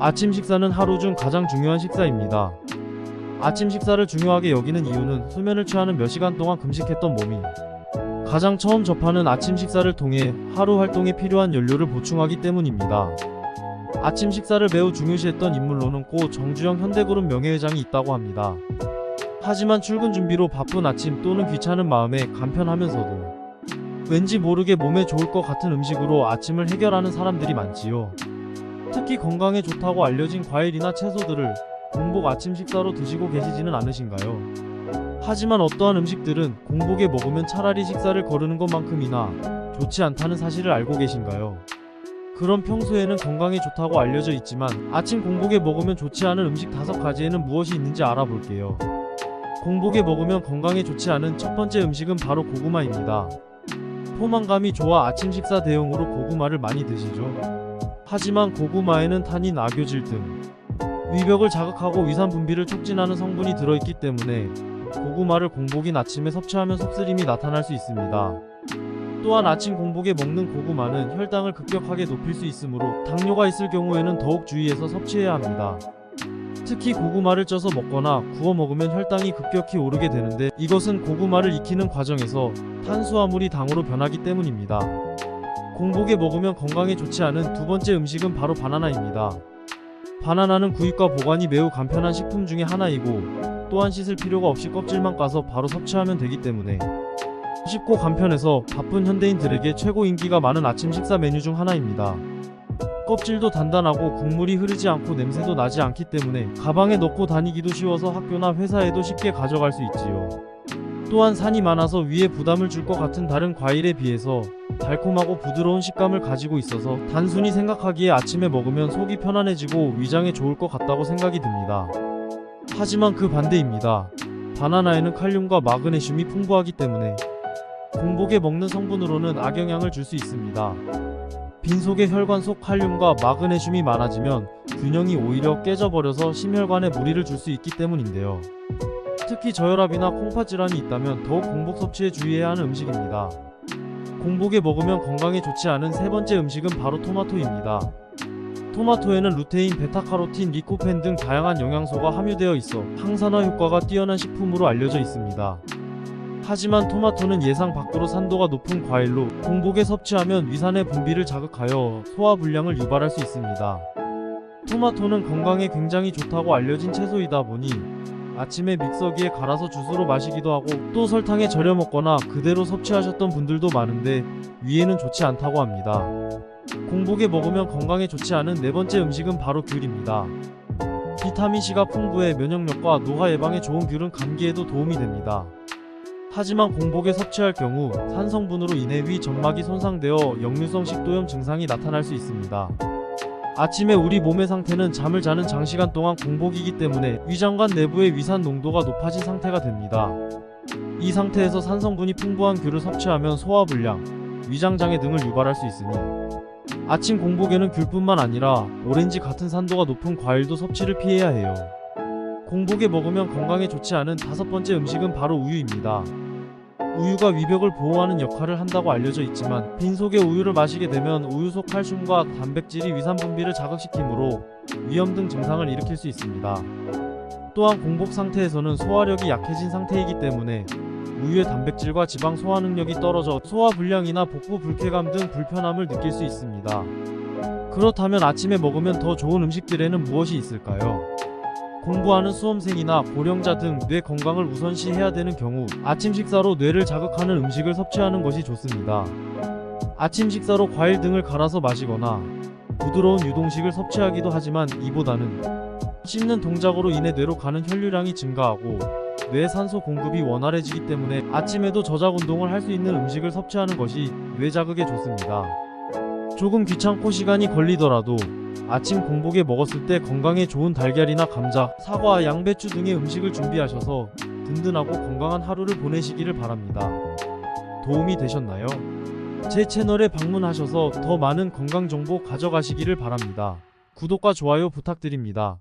아침 식사는 하루 중 가장 중요한 식사입니다. 아침 식사를 중요하게 여기는 이유는 수면을 취하는 몇 시간 동안 금식했던 몸이 가장 처음 접하는 아침 식사를 통해 하루 활동에 필요한 연료를 보충하기 때문입니다. 아침 식사를 매우 중요시했던 인물로는 고 정주영 현대그룹 명예회장이 있다고 합니다. 하지만 출근 준비로 바쁜 아침 또는 귀찮은 마음에 간편하면서도 왠지 모르게 몸에 좋을 것 같은 음식으로 아침을 해결하는 사람들이 많지요. 특히 건강에 좋다고 알려진 과일이나 채소들을 공복 아침 식사로 드시고 계시지는 않으신가요? 하지만 어떠한 음식들은 공복에 먹으면 차라리 식사를 거르는 것만큼이나 좋지 않다는 사실을 알고 계신가요? 그럼 평소에는 건강에 좋다고 알려져 있지만 아침 공복에 먹으면 좋지 않은 음식 다섯 가지에는 무엇이 있는지 알아볼게요. 공복에 먹으면 건강에 좋지 않은 첫 번째 음식은 바로 고구마입니다. 포만감이 좋아 아침 식사 대용으로 고구마를 많이 드시죠. 하지만 고구마에는 탄닌, 악효질 등 위벽을 자극하고 위산 분비를 촉진하는 성분이 들어있기 때문에 고구마를 공복인 아침에 섭취하면 속쓰림이 나타날 수 있습니다. 또한 아침 공복에 먹는 고구마는 혈당을 급격하게 높일 수 있으므로 당뇨가 있을 경우에는 더욱 주의해서 섭취해야 합니다. 특히 고구마를 쪄서 먹거나 구워 먹으면 혈당이 급격히 오르게 되는데 이것은 고구마를 익히는 과정에서 탄수화물이 당으로 변하기 때문입니다. 공복에 먹으면 건강에 좋지 않은 두 번째 음식은 바로 바나나입니다. 바나나는 구입과 보관이 매우 간편한 식품 중에 하나이고 또한 씻을 필요가 없이 껍질만 까서 바로 섭취하면 되기 때문에 쉽고 간편해서 바쁜 현대인들에게 최고 인기가 많은 아침 식사 메뉴 중 하나입니다. 껍질도 단단하고 국물이 흐르지 않고 냄새도 나지 않기 때문에 가방에 넣고 다니기도 쉬워서 학교나 회사에도 쉽게 가져갈 수 있지요. 또한 산이 많아서 위에 부담을 줄 것 같은 다른 과일에 비해서 달콤하고 부드러운 식감을 가지고 있어서 단순히 생각하기에 아침에 먹으면 속이 편안해지고 위장에 좋을 것 같다고 생각이 듭니다. 하지만 그 반대입니다. 바나나에는 칼륨과 마그네슘이 풍부하기 때문에 공복에 먹는 성분으로는 악영향을 줄 수 있습니다. 빈속의 혈관 속 칼륨과 마그네슘이 많아지면 균형이 오히려 깨져버려서 심혈관에 무리를 줄 수 있기 때문인데요. 특히 저혈압이나 콩팥 질환이 있다면 더욱 공복 섭취에 주의해야 하는 음식입니다. 공복에 먹으면 건강에 좋지 않은 세 번째 음식은 바로 토마토입니다. 토마토에는 루테인, 베타카로틴, 리코펜 등 다양한 영양소가 함유되어 있어 항산화 효과가 뛰어난 식품으로 알려져 있습니다. 하지만 토마토는 예상 밖으로 산도가 높은 과일로 공복에 섭취하면 위산의 분비를 자극하여 소화 불량을 유발할 수 있습니다. 토마토는 건강에 굉장히 좋다고 알려진 채소이다 보니 아침에 믹서기에 갈아서 주스로 마시기도 하고 또 설탕에 절여 먹거나 그대로 섭취하셨던 분들도 많은데 위에는 좋지 않다고 합니다. 공복에 먹으면 건강에 좋지 않은 네 번째 음식은 바로 귤입니다. 비타민C가 풍부해 면역력과 노화 예방에 좋은 귤은 감기에도 도움이 됩니다. 하지만 공복에 섭취할 경우 산성분으로 인해 위 점막이 손상되어 역류성 식도염 증상이 나타날 수 있습니다. 아침에 우리 몸의 상태는 잠을 자는 장시간 동안 공복이기 때문에 위장관 내부의 위산 농도가 높아진 상태가 됩니다. 이 상태에서 산성분이 풍부한 귤을 섭취하면 소화불량, 위장장애 등을 유발할 수 있으니 아침 공복에는 귤뿐만 아니라 오렌지 같은 산도가 높은 과일도 섭취를 피해야 해요. 공복에 먹으면 건강에 좋지 않은 다섯 번째 음식은 바로 우유입니다. 우유가 위벽을 보호하는 역할을 한다고 알려져 있지만 빈속의 우유를 마시게 되면 우유 속 칼슘과 단백질이 위산 분비를 자극시키므로 위염 등 증상을 일으킬 수 있습니다. 또한 공복 상태에서는 소화력이 약해진 상태이기 때문에 우유의 단백질과 지방 소화 능력이 떨어져 소화 불량이나 복부 불쾌감 등 불편함을 느낄 수 있습니다. 그렇다면 아침에 먹으면 더 좋은 음식들에는 무엇이 있을까요? 공부하는 수험생이나 고령자 등 뇌 건강을 우선시해야 되는 경우 아침 식사로 뇌를 자극하는 음식을 섭취하는 것이 좋습니다. 아침 식사로 과일 등을 갈아서 마시거나 부드러운 유동식을 섭취하기도 하지만 이보다는 씹는 동작으로 인해 뇌로 가는 혈류량이 증가하고 뇌 산소 공급이 원활해지기 때문에 아침에도 저작 운동을 할 수 있는 음식을 섭취하는 것이 뇌 자극에 좋습니다. 조금 귀찮고 시간이 걸리더라도 아침 공복에 먹었을 때 건강에 좋은 달걀이나 감자, 사과, 양배추 등의 음식을 준비하셔서 든든하고 건강한 하루를 보내시기를 바랍니다. 도움이 되셨나요? 제 채널에 방문하셔서 더 많은 건강 정보 가져가시기를 바랍니다. 구독과 좋아요 부탁드립니다.